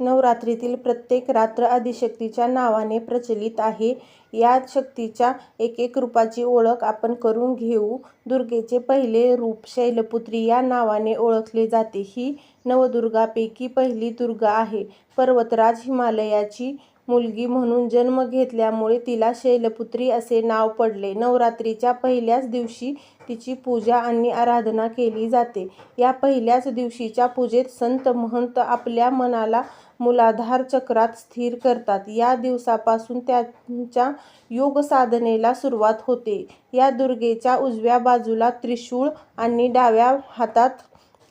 नवरात्रीतील प्रत्येक रात्र आदिशक्तीच्या नावाने प्रचलित आहे. या शक्तीच्या एक एक रूपाची ओळख आपण करून घेऊ. दुर्गेचे पहिले रूप शैलपुत्री या नावाने ओळखले जाते. ही नवदुर्गापैकी पहिली दुर्गा आहे. पर्वतराज हिमालयाची मुलगी म्हणून जन्म घेतल्यामुळे तिला शैलपुत्री असे नाव पडले. नवरात्रीच्या पहिल्याच दिवशी तिची पूजा आणि आराधना केली जाते. या पहिल्याच दिवशीच्या पूजेत संत महंत आपल्या मनाला मूलाधार चक्रात स्थिर करतात. या दिवसापासून त्यांच्या योगसाधनेला सुरुवात होते. या दुर्गेच्या उजव्या बाजूला त्रिशूळ आणि डाव्या हातात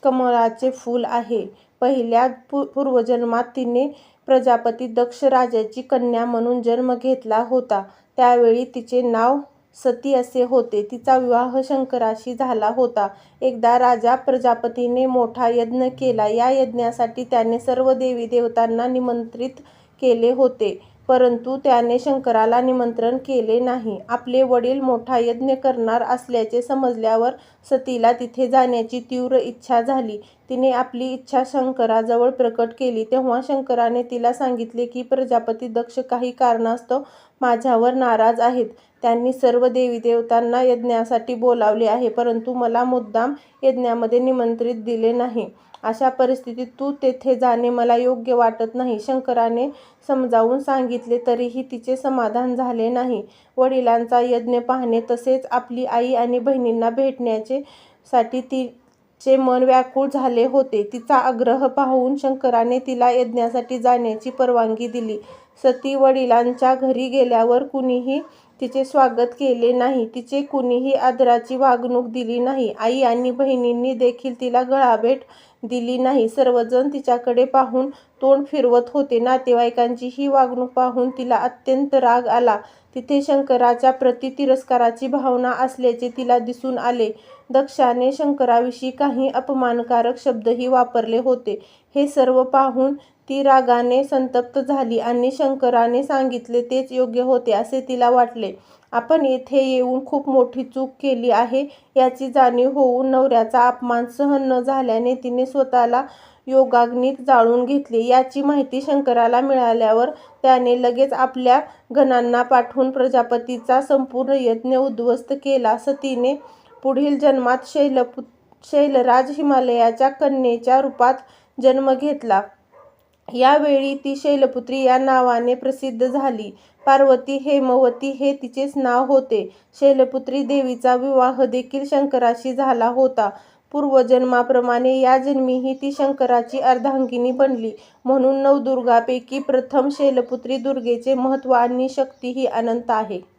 कमळाचे फूल आहे. पहिल्या पूर्वजन्मात तिने प्रजापती दक्ष राजाची कन्या म्हणून जन्म घेतला होता. त्यावेळी तिचे नाव सती असे होते. तिचा विवाह शंकराशी झाला होता. एकदा राजा प्रजापतीने मोठा यज्ञ केला. या यज्ञासाठी त्याने सर्व देवी-देवतांना निमंत्रित केले होते, परंतु त्याने शंकराला निमंत्रण केले नाही. आपले वडील मोठा यज्ञ करणार असल्याचे समजल्यावर सतीला तिथे जाण्याची तीव्र इच्छा झाली. तिने आपली इच्छा शंकराजवळ प्रकट केली. तेव्हा शंकराने तिला सांगितले की प्रजापती दक्ष काही कारणास्तव माझ्यावर नाराज आहेत. त्यांनी सर्व देवी-देवतांना यज्ञासाठी बोलावले आहे, परंतु मला मुद्दाम यज्ञामध्ये निमंत्रित दिले नाही. अशा परिस्थितीत तू तेथे जाणे मला योग्य वाटत नाही. शंकराने समजावून सांगितले तरीही तिचे समाधान झाले नाही. वडिलांचा यज्ञ पाहणे तसेच आपली आई आणि बहिणींना भेटण्याचे साठी ती चे मन व्याकुळ झाले होते. तिचा आग्रह पाहून शंकराने तिला यज्ञासाठी जाण्याची परवानगी दिली. सती वडिलांच्या घरी गेल्यावर कुणीही तिचे स्वागत केले नाही. तिचे कुणीही आदराची वागणूक दिली नाही. आई आणि बहिणींनी देखील तिला गळाभेट दिली नाही. सर्वजण तिच्याकडे पाहून तोंड फिरवत होते. नातेवाईकांची ही वागणूक पाहून तिला अत्यंत राग आला. तिथे शंकराच्या प्रति तिरस्काराची भावना असल्याचे तिला दिसून आले. दक्षाने शंकराविषयी काही अपमानकारक शब्दही वापरले होते. हे सर्व पाहून ती रागाने संतप्त झाली आणि शंकराने सांगितले तेच योग्य होते असे तिला वाटले. आपण येथे येऊन खूप मोठी चूक केली आहे याची जाणीव होऊन नवऱ्याचा अपमान सहन न झाल्याने तिने स्वतःला योगाग्नीत जाळून घेतले. याची माहिती शंकराला मिळाल्यावर त्याने लगेच आपल्या गणांना पाठवून प्रजापतीचा संपूर्ण यज्ञ उद्ध्वस्त केला. सतीने पुढील जन्मात शैलराज हिमालयाच्या कन्येच्या रूपात जन्म घेतला. यावेळी ती शैलपुत्री या नावाने प्रसिद्ध झाली. पार्वती हेमवती हे तिचेच नाव होते. शैलपुत्री देवीचा विवाह देखील शंकराशी झाला होता. पूर्वजन्माप्रमाणे या जन्मीही ती शंकराची अर्धांगिनी बनली. म्हणून नवदुर्गापैकी प्रथम शैलपुत्री दुर्गेचे महत्त्व आणि शक्ती ही अनंत आहे.